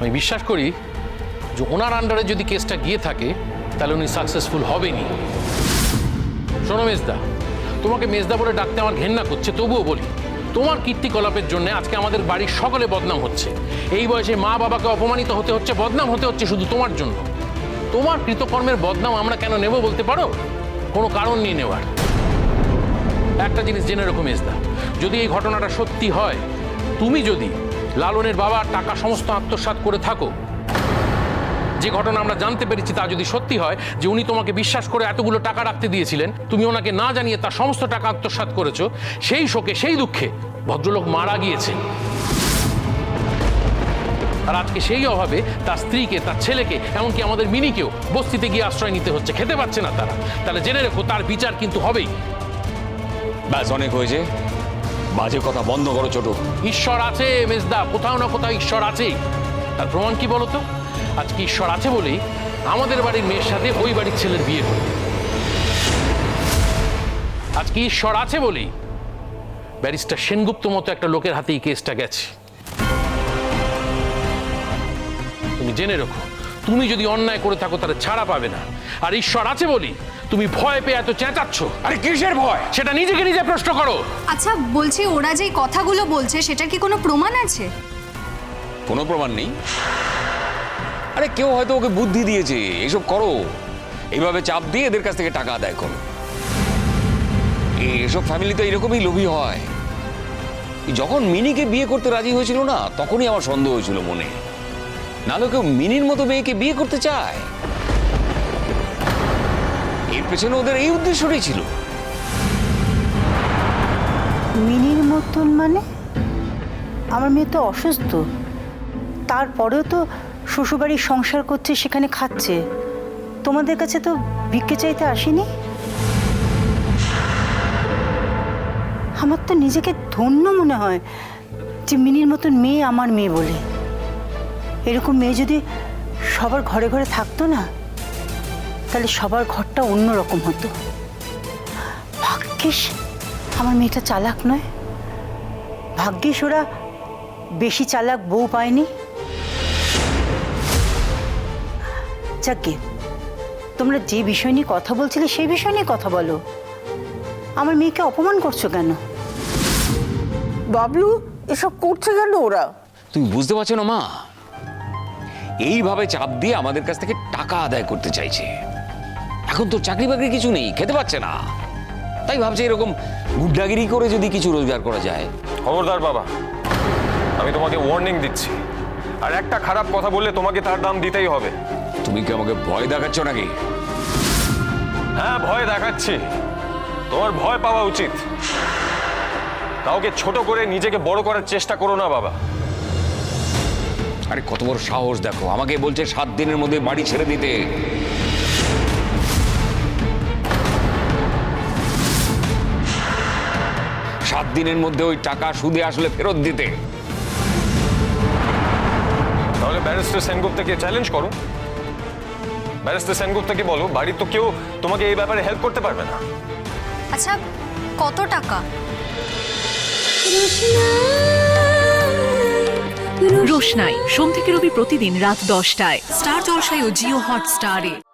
আমি বিশ্বাস করি যে ওনার আন্ডারে যদি কেসটা গিয়ে থাকে, তাহলে উনি সাকসেসফুল হবেনি শোনো মেজদা, তোমাকে মেজদা বলে ডাকতে আমার ঘেন্না করছে, তবুও বলি, তোমার কীর্তিকলাপের জন্য আজকে আমাদের বাড়ির সকলে বদনাম হচ্ছে। এই বয়সে মা বাবাকে অপমানিত হতে হচ্ছে, বদনাম হতে হচ্ছে শুধু তোমার জন্য। তোমার কৃতকর্মের বদনাম আমরা কেন নেব বলতে পারো? কোনো কারণ নিয়ে নেওয়ার। একটা জিনিস জেনে রেখো মেজদা, যদি এই ঘটনাটা সত্যি হয়, তুমি যদি লালনের বাবার টাকা সমস্ত আত্মসাৎ করে থাকো। যে ঘটনা আমরা জানতে পেরেছি তা যদি সত্যি হয়, যে উনি তোমাকে বিশ্বাস করে এতগুলো টাকা রাখতে দিয়েছিলেন, তুমি ওনাকে না জানিয়ে তার সমস্ত টাকা আত্মসাৎ করেছ, সেই শোকে, সেই দুঃখে ভদ্রলোক মারা গিয়েছেন। আর আজকে সেই অভাবে তার স্ত্রীকে, তার ছেলেকে, এমনকি আমাদের মিনিকেও বস্তিতে গিয়ে আশ্রয় নিতে হচ্ছে। খেতে পাচ্ছে না তারা। তাহলে জেনে রেখো, তার বিচার কিন্তু হবেই। ব্যাস, অনেক হয়েছে। বাজে কথা বন্ধ করো ছোট ঈশ্বর আছে, মেজদা। কোথাও না কোথাও ঈশ্বর আছে। তার প্রমাণ কি বলতো আজকে ঈশ্বর আছে বলেই আমাদের বাড়ির মেয়ের সাথে ওই বাড়ির ছেলের বিয়ে হলো। আজকে ঈশ্বর আছে বলেই ব্যারিস্টার সেনগুপ্ত মতো একটা লোকের হাতে এই কেসটা গেছে। তুমি জেনে রাখো। তুমি যদি অন্যায় করে থাকো তাহলে ছাড়া পাবে না। আর ঈশ্বর আছে বলি তুমি ভয় পেয়ে এত চেঁচাচ্ছ। আরে কিসের ভয়? সেটা নিজেকে নিজে প্রশ্ন করো। আচ্ছা বলছি ওরা যেই কথাগুলো বলছে সেটার কি কোনো প্রমাণ আছে? কোনো প্রমাণ নেই। আরে কেউ হয়তো ওকে বুদ্ধি দিয়েছে এসব করো। এইভাবে চাপ দিয়ে এদের কাছ থেকে টাকা আদায় করো। এসব ফ্যামিলি তো এরকমই লোভী হয়। যখন মিনিকে বিয়ে করতে রাজি হয়েছিল না তখনই আমার সন্দেহ হয়েছিল মনে। নাহলে কেউ মিনির মতো মেয়েকে বিয়ে করতে চায়? এর পেছনে ওদের এই উদ্দেশ্যটাই ছিল। মিনির মতন মানে? আমার মেয়ে তো অসুস্থ। তারপরেও তো শ্বশুরবাড়ির সংসার করছে, সেখানে খাচ্ছে। তোমাদের কাছে তো ভিক্ষে চাইতে আসেনি? আমার তো নিজেকে ধন্য মনে হয় যে মিনির মতন মেয়ে আমার মেয়ে বলে। এরকম মেয়ে যদি সবার ঘরে ঘরে থাকতো না তাহলে সবার ঘরটা অন্যরকম হতো। ভাগ্যিস আমার মেয়েটা চালাক নয়। ভাগ্যিস ওরা বেশি চালাক বউ পায়নি। যাকে তোমরা যে বিষয় নিয়ে কথা বলছিলে সেই বিষয় নিয়ে কথা বলো। আমার মেয়েকে অপমান করছ কেন? বাবলু এসব করছে কেন ওরা? তুমি বুঝতে পারছ না মা? এইভাবে চাপ দিয়ে আমাদের কাছ থেকে টাকা আদায় করতে চাইছে। এখন তো চাকরি বাকরি কিছু নেই খেতে পাচ্ছে না। তাই ভাবছে এরকম গুড্ডাগিরি করে যদি কিছু রোজগার করা যায়। খবরদার বাবা আমি তোমাকে ওয়ার্নিং দিচ্ছি। আর একটা খারাপ কথা বললে তোমাকে তার দাম দিতেই হবে। তুমি কি আমাকে ভয় দেখাচ্ছ নাকি? হ্যাঁ ভয় দেখাচ্ছি। তোমার ভয় পাওয়া উচিত। কাউকে ছোট করে নিজেকে বড় করার চেষ্টা করো না বাবা। আরে কত বড় সাহস দেখো। আমাকে বলছে সাত দিনের মধ্যে বাড়ি ছেড়ে দিতে। সাত দিনের মধ্যে ওই টাকা সুদে আসলে ফেরত দিতে। তাহলে ব্যারিস্টার সেনগুপ্তকে চ্যালেঞ্জ করো। ব্যারিস্টার সেনগুপ্তকে বলো বাড়ির তো কেউ তোমাকে এই ব্যাপারে হেল্প করতে পারবে না। আচ্ছা কত টাকা? রোশনাই। সোম থেকে রবি প্রতিদিন রাত দশটায়। স্টার জলসায় ও জিও হটস্টারে।